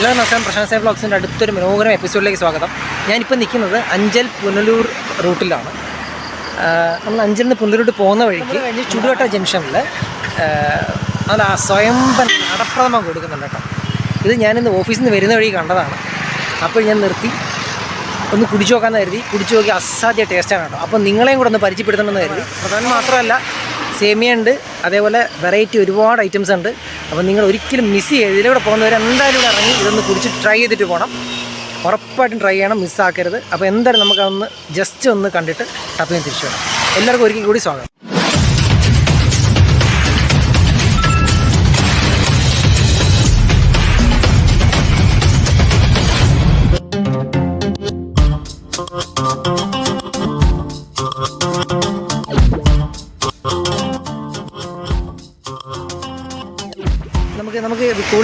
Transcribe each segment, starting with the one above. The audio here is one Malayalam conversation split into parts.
എല്ലാവരും നമസ്കാരം. പ്രശാന്ത് സേ ബ്ലോഗ്സിന്റെ അടുത്തൊരു മനോഹരം എപ്പിസോഡിലേക്ക് സ്വാഗതം. ഞാനിപ്പോൾ നിൽക്കുന്നത് അഞ്ചൽ പുനലൂർ റൂട്ടിലാണ്. നമ്മൾ അഞ്ചലിൽ നിന്ന് പുനലൂരോട്ട് പോകുന്ന വഴിക്ക് കഴിഞ്ഞ് ചുടുവട്ട ജംഗ്ഷനിൽ നല്ല സ്വയംഭൻ നടപ്രഥമം കൊടുക്കുന്നുണ്ട് കേട്ടോ. ഇത് ഞാനിന്ന് ഓഫീസിൽ നിന്ന് വരുന്ന വഴി കണ്ടതാണ്. അപ്പോൾ ഞാൻ നിർത്തി. ഒന്ന് കുടിച്ചു നോക്കാമെന്ന് കരുതി. കുടിച്ചു നോക്കി അസാധ്യ ടേസ്റ്റാണ് കേട്ടോ. അപ്പോൾ നിങ്ങളെയും കൂടെ ഒന്ന് പരിചയപ്പെടുത്തണമെന്ന് കരുതി. പ്രധാനം മാത്രമല്ല സേമിയ ഉണ്ട് അതേപോലെ വെറൈറ്റി ഒരുപാട് ഐറ്റംസ് ഉണ്ട്. അപ്പോൾ നിങ്ങൾ ഒരിക്കലും മിസ് ചെയ്യരുത്. ഇതിലൂടെ പോകുന്നവർ എന്തായാലും ഇവിടെ ഇറങ്ങി ഇതൊന്ന് കുടിച്ച് ട്രൈ ചെയ്തിട്ട് പോകണം ഉറപ്പായിട്ടും ട്രൈ ചെയ്യണം മിസ്സാക്കരുത് അപ്പോൾ എന്തായാലും നമുക്കതൊന്ന് ജസ്റ്റ് ഒന്ന് കണ്ടിട്ട് ടപ്പിന് തിരിച്ചു വേണം എല്ലാവർക്കും ഒരിക്കൽ കൂടി സ്വാഗതം.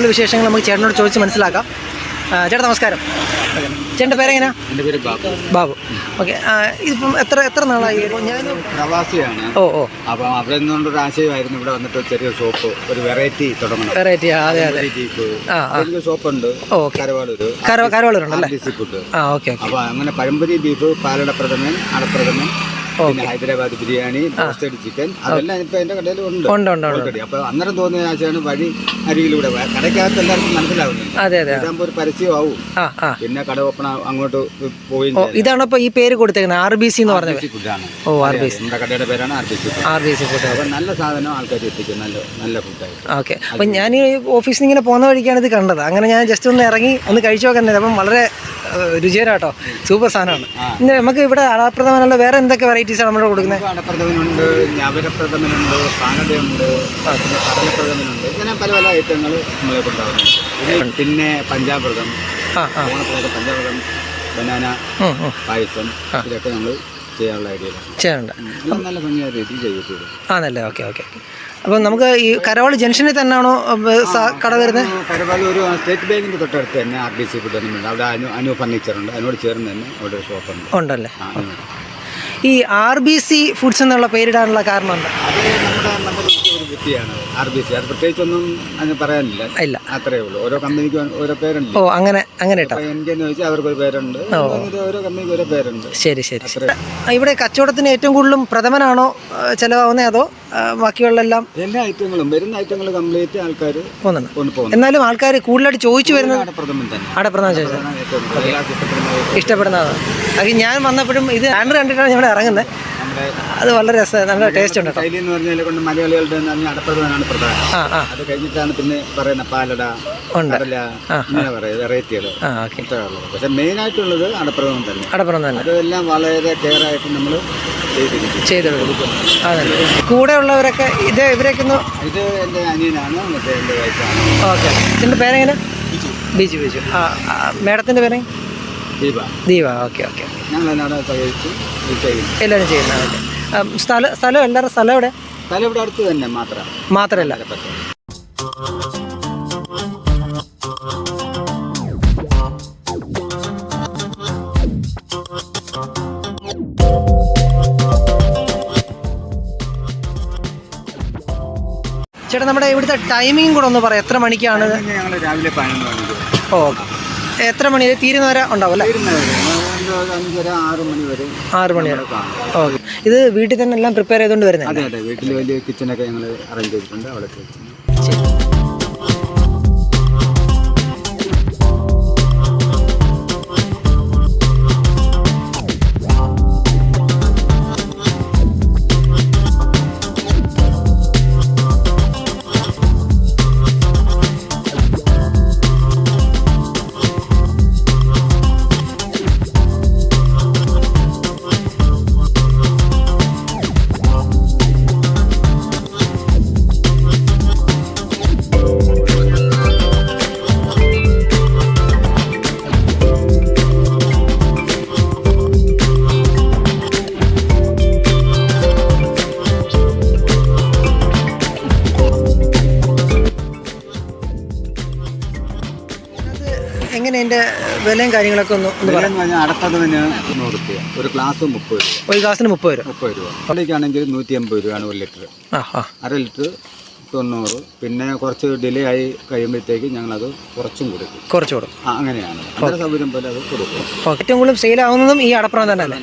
കൂടുതൽ വിശേഷങ്ങൾ നമുക്ക് ചേട്ടനോട് ചോദിച്ച് മനസ്സിലാക്കാം. ചേട്ടാ നമസ്കാരം. ചേട്ടന്റെ പേരെങ്ങനെയാ എന്റെ പേര് ബാബു. ബാബു. ഓക്കെ. ഇതിപ്പം എത്ര എത്ര നാളായി? ഞാൻ പ്രവാസിയാണ്. ഓ ഓ. അപ്പം അവിടെ നിന്നുകൊണ്ടൊരു ആശയമായിരുന്നു. ഇവിടെ വന്നിട്ട് ചെറിയ ഷോപ്പ് ഒരു വെറൈറ്റി തുടങ്ങണം. വെറൈറ്റി അതെ അതെ. ഷോപ്പുണ്ട്. ഓ, ഓക്കെ. കരവാളൂർ ഉണ്ടല്ലേ ആ ഓക്കെ ഓക്കെ. അപ്പൊ അങ്ങനെ pazhampori beef palada pradhaman adapradhaman Hyderabad biryani roasted chicken അതെല്ലാം ഇപ്പൊ എന്റെ കടയിൽ ഉണ്ട്. ഉണ്ട് ഓൾറെഡി. അപ്പൊ അന്നേരം തോന്നിയ ആശയാണ് വഴി അരികിലൂടെ കടയ്ക്കകത്ത് എല്ലാവർക്കും മനസ്സിലാവുന്നുണ്ട്. അതെ അതെ. ഇതാകുമ്പോ ഒരു പരസ്യമാവും. പിന്നെ കട ഓപ്പൺ അങ്ങോട്ട് പോയി ഇതാണ് ഇപ്പോൾ ഈ പേര് കൊടുത്തേക്കുന്നത് ആർ ബി സി എന്ന് പറഞ്ഞ ഫുഡാണ് ഓ ആർ ബി സി നമ്മുടെ കടയുടെ പേരാണ് R B C R B C food അപ്പൊ നല്ല സാധനം ആൾക്കാർ എത്തിക്കും. നല്ല നല്ല ഫുഡായിട്ട് ഓക്കെ. അപ്പൊ ഞാൻ ഈ ഓഫീസിൽ ഇങ്ങനെ പോകുന്ന വഴിക്കാണ് ഇത് കണ്ടത്. അങ്ങനെ ഞാൻ ജസ്റ്റ് ഒന്ന് ഇറങ്ങി ഒന്ന് കഴിച്ചു നോക്കാൻ അപ്പം വളരെ രുചികരാട്ടോ. സൂപ്പർ സാധനമാണ്. ഇന്ന് നമുക്ക് ഇവിടെ അടാപ്രദമാനുള്ള വേറെ എന്തൊക്കെ വെറൈറ്റീസാണ് നമ്മൾ കൊടുക്കുന്നത്? അടപ്രഥമനുണ്ട് ഞവരപ്രഥമനുണ്ട് പാനടയുണ്ട് കടലപ്രഥമനുണ്ട്. ഇങ്ങനെ പല പല ഐറ്റങ്ങൾ നമ്മളെ കൊണ്ടാവുന്നുണ്ട് പിന്നെ പഞ്ചാമൃതം പഞ്ചാബൃതം ബനാന. പായസം ഇതൊക്കെ നമ്മൾ ചെയ്യാനുള്ള ചെയ്യാനുണ്ട് നല്ല ആണല്ലേ? Okay okay okay. അപ്പം നമുക്ക് ഈ കരവാൾ ജംഗ്ഷനിൽ തന്നെയാണോ കട വരുന്നത് കരവാളി ഒരു സ്റ്റേറ്റ് ബാങ്കിന്റെ തൊട്ടടുത്ത് തന്നെ ആർ ബി സി ഫുഡ് അവിടെ അനു അനു ഫർണിച്ചർ ഉണ്ട്. അതിനോട് ചേർന്ന് തന്നെ അവിടെ ഒരു ഷോപ്പുണ്ട് ഉണ്ടല്ലേ? ഈ ആർ ബി സി ഫുഡ്സ് എന്നുള്ള പേരിടാനുള്ള അത് നമ്മുടെ ഒരു വൃത്തിയാണ്. ആർ ബി സി അത് പ്രത്യേകിച്ചൊന്നും അതിന് പറയാനില്ല. ഇല്ല. അത്രേ ഉള്ളൂ. ഓരോ കമ്പനിക്കും ഓരോ പേരുണ്ട് ഓ അങ്ങനെ അങ്ങനെ ഇട്ടോ? അപ്പൊ എനിക്കെന്ന് ചോദിച്ചാൽ അവർക്കൊരു പേരുണ്ട്. ഓരോ കമ്പനിക്ക് ഓരോ പേരുണ്ട്. ശരി ശരി. ഇവിടെ കച്ചവടത്തിന് ഏറ്റവും കൂടുതലും പ്രഥമനാണോ ചെലവാകുന്നത് അതോ ബാക്കിയുള്ള എല്ലാ ഐറ്റങ്ങളും വരുന്ന ഐറ്റങ്ങൾ കംപ്ലീറ്റ് ആൾക്കാർ പോകുന്നുണ്ട്? എന്നാലും ആൾക്കാർ കൂടുതലായിട്ട് ചോദിച്ചു വരുന്നത് ചോദിച്ചത് ഇഷ്ടപ്പെടുന്നതാണ്. അത് ഞാൻ വന്നപ്പോഴും ഇത് രണ്ട് കണ്ടിട്ടാണ് ഇവിടെ ഇറങ്ങുന്നത്. അത് വളരെ രസമാണ് നല്ല ടേസ്റ്റ് ഉണ്ട്? ശൈലി എന്ന് പറഞ്ഞാൽ കൊണ്ട് മലയാളികളുടെ അടപ്രഥമനാണ് പ്രധാനം. അത് കഴിഞ്ഞിട്ടാണ് പിന്നെ പറയുന്ന പാലട. കടല ഇങ്ങനെ പറയുന്നത് വെറൈറ്റികൾ പക്ഷെ മെയിൻ ആയിട്ടുള്ളത് അടപ്രഥമൻ തന്നെ. അടപ്രഥമ തന്നെ. അതെല്ലാം വളരെ കെയർ ആയിട്ട് നമ്മൾ ചെയ്തെടുക്കും കൂടെ ഉള്ളവരൊക്കെ ഇത് ഇവരൊക്കെ ഇത് എന്റെ അനിയനാണ് മറ്റേ എന്റെ വൈഫാണ് ഓക്കെ. ഇതിന്റെ പേരെങ്ങനെ? ബിജു ബിജു. ആ ആ, മേഡത്തിന്റെ പേര്? ദീപ. ദീപ ഓക്കെ ഓക്കെ ഞങ്ങൾ എന്നോട് സഹകരിച്ച് എല്ലാവരും ചെയ്യുന്ന സ്ഥലം സ്ഥലം എല്ലാവരുടെ സ്ഥലം എവിടെ? സ്ഥലം ഇവിടെ അടുത്ത് തന്നെ മാത്രം. മാത്രമല്ല ചേട്ടാ നമ്മുടെ ഇവിടുത്തെ ടൈമിംഗ് കൂടെ ഒന്ന് പറയാം. എത്ര മണിക്കാണ്? ഞങ്ങൾ രാവിലെ പതിനൊന്ന് മണിക്ക് ഓക്കെ. എത്ര മണി വരെ തീരുന്ന വരെ ഉണ്ടാവും അല്ലേ? വരുന്നവരെ അഞ്ചര ആറ് മണി വരെ. ആറ് മണി വരെ ഓക്കെ. ഇത് വീട്ടിൽ തന്നെ എല്ലാം പ്രിപ്പയർ ചെയ്തുകൊണ്ട് വരുന്നത് അതെ അതെ. വീട്ടിൽ വലിയ കിച്ചണൊക്കെ ഞങ്ങൾ അറേഞ്ച് ചെയ്തിട്ടുണ്ട്. അവിടെ എങ്ങനെ എന്റെ വിലയും കാര്യങ്ങളൊക്കെ ഒന്ന് ഒന്ന് പറയാം എന്ന് പറഞ്ഞാൽ അടപ്പതിന് നൂറ് രൂപ. ഒരു ഗ്ലാസ് മുപ്പത് രൂപ. ഒരു ഗ്ലാസ്സിന് മുപ്പത് രൂപ. മുപ്പത് രൂപ. പള്ളിക്കാണെങ്കിൽ നൂറ്റി അമ്പത് രൂപയാണ് ഒരു ലിറ്റർ. ആ ആ. അര ലിറ്റർ തൊണ്ണൂറ്. പിന്നെ കുറച്ച് ഡിലേ ആയി കഴിയുമ്പോഴത്തേക്ക് അത് കുറച്ചും കൊടുക്കും കുറച്ച് കൊടുക്കും ആ അങ്ങനെയാണ്. അങ്ങനെ സൗകര്യം പോലെ അത് കൊടുക്കും. ഓക്കെ ഏറ്റവും കൂടുതൽ സെയിലാവുന്നതും ഈ അടപ്പുറം തന്നെ അല്ലേ?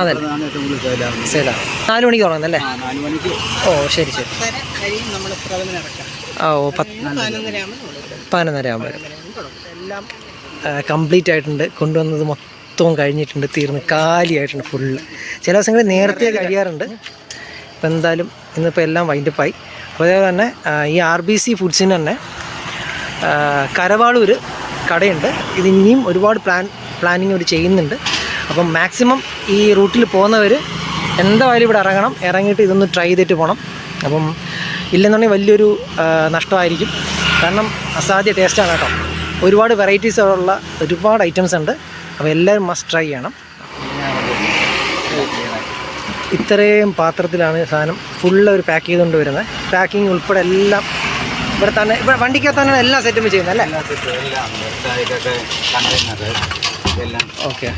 അതെ. അതാണ് ഏറ്റവും കൂടുതൽ സെയിലാവുന്നത് സെയിലാവും നാല് മണിക്ക് തുടങ്ങുന്നല്ലേ ആ നാല് മണിക്ക്. ഓ ശരി ശരി. ആ ഓ പത്ത് പതിനൊന്നര ആകുമ്പോൾ എല്ലാം കംപ്ലീറ്റ് ആയിട്ടുണ്ട്. കൊണ്ടുവന്നത് മൊത്തവും കഴിഞ്ഞിട്ടുണ്ട്. തീർന്ന് കാലിയായിട്ടുണ്ട് ഫുള്ള് ചില ദിവസങ്ങളിൽ നേരത്തെ കഴിയാറുണ്ട്. ഇപ്പം എന്തായാലും ഇന്നിപ്പോൾ എല്ലാം വൈൻഡപ്പായി അപ്പോൾ അതേപോലെ തന്നെ ഈ ആർ ബി സി ഫുഡ്സിന് തന്നെ കരവാളൂർ കടയുണ്ട്. ഇത് ഇനിയും ഒരുപാട് പ്ലാൻ പ്ലാനിങ് അവർ ചെയ്യുന്നുണ്ട്. അപ്പം മാക്സിമം ഈ റൂട്ടിൽ പോകുന്നവർ എന്തായാലും ഇവിടെ ഇറങ്ങണം. ഇറങ്ങിയിട്ട് ഇതൊന്ന് ട്രൈ ചെയ്തിട്ട് പോകണം അപ്പം ഇല്ലെന്നുണ്ടെങ്കിൽ വലിയൊരു നഷ്ടമായിരിക്കും. കാരണം അസാധ്യ ടേസ്റ്റാണ് കേട്ടോ. ഒരുപാട് വെറൈറ്റീസ് ഉള്ള ഒരുപാട് ഐറ്റംസ് ഉണ്ട്. അപ്പോൾ എല്ലാവരും മസ്റ്റ് ട്രൈ ചെയ്യണം. ഇത്രയും പാത്രത്തിലാണ് സാധനം ഫുള്ള് ഒരു പാക്ക് ചെയ്തുകൊണ്ട് വരുന്നത്. പാക്കിംഗ് ഉൾപ്പെടെ എല്ലാം ഇവിടെ തന്നെ ഇവിടെ വണ്ടിക്കകത്ത് തന്നെയാണ് എല്ലാം സെറ്റും ചെയ്യുന്നത് അല്ലേ? ഓക്കെ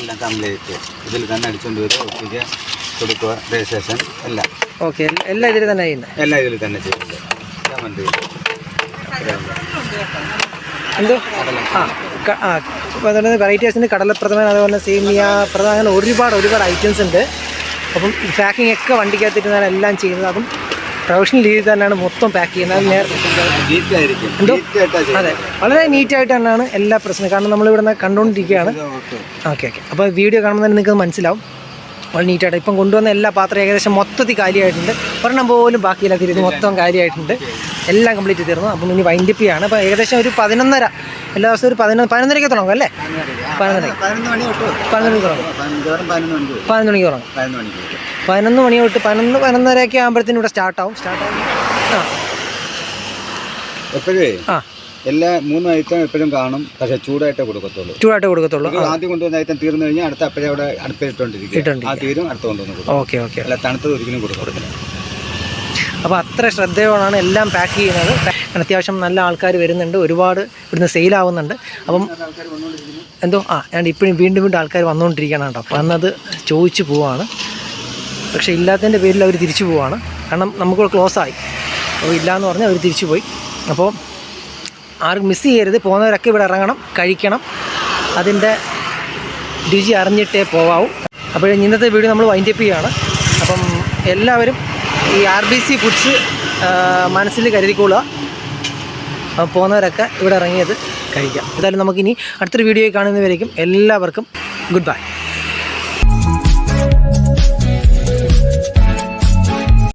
എല്ലാം കംപ്ലീറ്റ് ഇതിൽ തന്നെ അടിച്ചുകൊണ്ട് വരും ഒപ്പിക്കുക കൊടുക്കുക രജിസ്ട്രേഷൻ എല്ലാം. ഓക്കെ എല്ലാം ഇതിൽ തന്നെ ചെയ്യുന്നത്. എല്ലാം ഇതിൽ തന്നെ ചെയ്യുന്നത് എന്തോ? ആ ആ അതുപോലെ വെറൈറ്റീസിന് കടലപ്രഥമൻ അതുപോലെ സേമിയ പ്രഥമൻ അങ്ങനെ ഒരുപാട് ഒരുപാട് ഐറ്റംസ് ഉണ്ട്. അപ്പം പാക്കിംഗ് ഒക്കെ വണ്ടിക്കകത്തിരുന്നാണ് എല്ലാം ചെയ്യുന്നത്. അതും പ്രൊഫഷണൽ രീതിയിൽ തന്നെയാണ് മൊത്തം പാക്ക് ചെയ്യുന്നത്. നേരത്തെ അതെ. വളരെ നീറ്റായിട്ട് തന്നെയാണ് എല്ലാ പ്രശ്നവും. കാരണം നമ്മളിവിടെ നിന്ന് കണ്ടുകൊണ്ടിരിക്കുകയാണ്. Okay okay. അപ്പോൾ വീഡിയോ കാണുമ്പോൾ തന്നെ നിങ്ങൾക്ക് മനസ്സിലാവും. വളരെ നീറ്റായിട്ട്. ഇപ്പം കൊണ്ടുവന്ന എല്ലാ പാത്രം ഏകദേശം മൊത്തത്തിൽ കാര്യമായിട്ടുണ്ട് ഒരെണ്ണം പോലും ബാക്കിയില്ലാത്ത രീതി മൊത്തം കാലിയായിട്ടുണ്ട്. എല്ലാം കംപ്ലീറ്റ് തീർന്നു. അപ്പം ഇനി വൈൻഡപ്പ് ചെയ്യാണ്. അപ്പോൾ ഏകദേശം ഒരു പതിനൊന്നര. എല്ലാ ദിവസവും ഒരു പതിനൊന്ന് പതിനൊന്നരയ്ക്ക് തുടങ്ങും അല്ലേ? പതിനൊന്നര. പതിനൊന്ന് മണി തൊട്ട് പതിനൊന്ന് തുടങ്ങും. പതിനൊന്ന് മണിക്ക് മണിക്ക് തുടങ്ങും. പതിനൊന്ന് മണിക്ക് മണി തൊട്ട് പതിനൊന്ന് പതിനൊന്നരയൊക്കെ ആകുമ്പോഴത്തേനും ഇവിടെ സ്റ്റാർട്ടാവും സ്റ്റാർട്ടാവും ആ. എപ്പോഴേ? ആ. എല്ലാ മൂന്ന് ഐറ്റം എപ്പോഴും കാണും. പക്ഷെ ചൂടായിട്ടേ കൊടുക്കത്തുള്ളൂ. ചൂടായിട്ട് കൊടുക്കത്തുള്ളൂ. ആദ്യം കൊണ്ടുവന്ന ഐറ്റം തീർന്നു കഴിഞ്ഞാൽ അടുത്ത അപ്പോഴേ അവിടെ അടുപ്പിലിട്ടോണ്ടിരിക്കും. ആ തീരും അടുത്ത് കൊണ്ടുവന്ന് കൊടുക്കും. Okay okay. അല്ല തണുത്തത് ഒരിക്കലും കൊടുക്കത്തില്ല. അപ്പോൾ അത്ര ശ്രദ്ധയോടാണ് എല്ലാം പാക്ക് ചെയ്യുന്നത്. അത്യാവശ്യം നല്ല ആൾക്കാർ വരുന്നുണ്ട്. ഒരുപാട് ഇവിടുന്ന് സെയിലാവുന്നുണ്ട് അപ്പം എന്തോ? ആ ഞാൻ ഇപ്പോഴും വീണ്ടും വീണ്ടും ആൾക്കാർ വന്നുകൊണ്ടിരിക്കുകയാണ് കേട്ടോ. വന്നത് ചോദിച്ചു പോവാണ്. പക്ഷേ ഇല്ലാത്തതിന്റെ പേരിൽ അവർ തിരിച്ചു പോവാണ്. കാരണം നമുക്ക് ക്ലോസ് ആയി. അപ്പോൾ ഇല്ലയെന്ന് പറഞ്ഞാൽ അവർ തിരിച്ചു പോയി. അപ്പോൾ ആർക്കും മിസ് ചെയ്യരുത്. പോകുന്നവരൊക്കെ ഇവിടെ ഇറങ്ങണം കഴിക്കണം. അതിന്റെ രുചി അറിഞ്ഞിട്ടേ പോകാവൂ അപ്പോൾ ഇന്നത്തെ വീഡിയോ നമ്മൾ വൈൻഡപ്പ് ചെയ്യുകയാണ്. അപ്പം എല്ലാവരും ഈ ആർ ബി സി ഫുഡ്സ് മനസ്സിൽ കരുതിക്കൊള്ളുക. പോകുന്നവരൊക്കെ ഇവിടെ ഇറങ്ങിയത് കഴിക്കാം. എന്തായാലും നമുക്കിനി അടുത്തൊരു വീഡിയോ കാണുന്നവരേക്കും എല്ലാവർക്കും ഗുഡ് ബൈ.